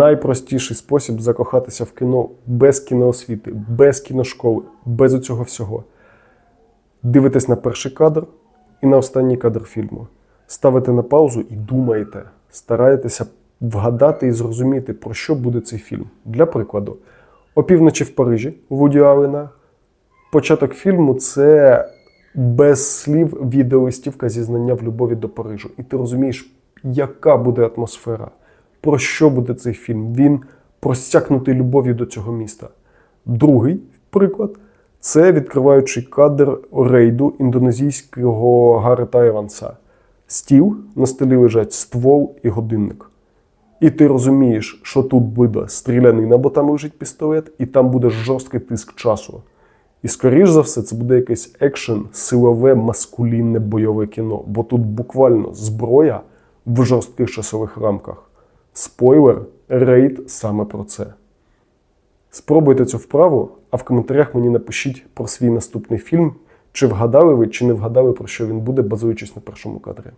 Найпростіший спосіб закохатися в кіно без кіноосвіти, без кіношколи, без оцього всього. Дивитесь на перший кадр і на останній кадр фільму. Ставите на паузу і думаєте, стараєтеся вгадати і зрозуміти, про що буде цей фільм. Для прикладу, опівночі в Парижі Вуді Аллена. Початок фільму це без слів відеолистівка зізнання в любові до Парижу. І ти розумієш, яка буде атмосфера, про що буде цей фільм. Він простякнутий любов'ю до цього міста. Другий приклад це відкриваючий кадр рейду індонезійського Гарета Еванса. Стіл, на столі лежать ствол і годинник. І ти розумієш, що тут буде стрілянина, бо там лежить пістолет, і там буде жорсткий тиск часу. І скоріш за все, це буде якесь екшен, силове, маскулінне бойове кіно, бо тут буквально зброя в жорстких часових рамках. Спойлер, рейд саме про це. Спробуйте цю вправу, а в коментарях мені напишіть про свій наступний фільм, чи вгадали ви, чи не вгадали, про що він буде, базуючись на першому кадрі.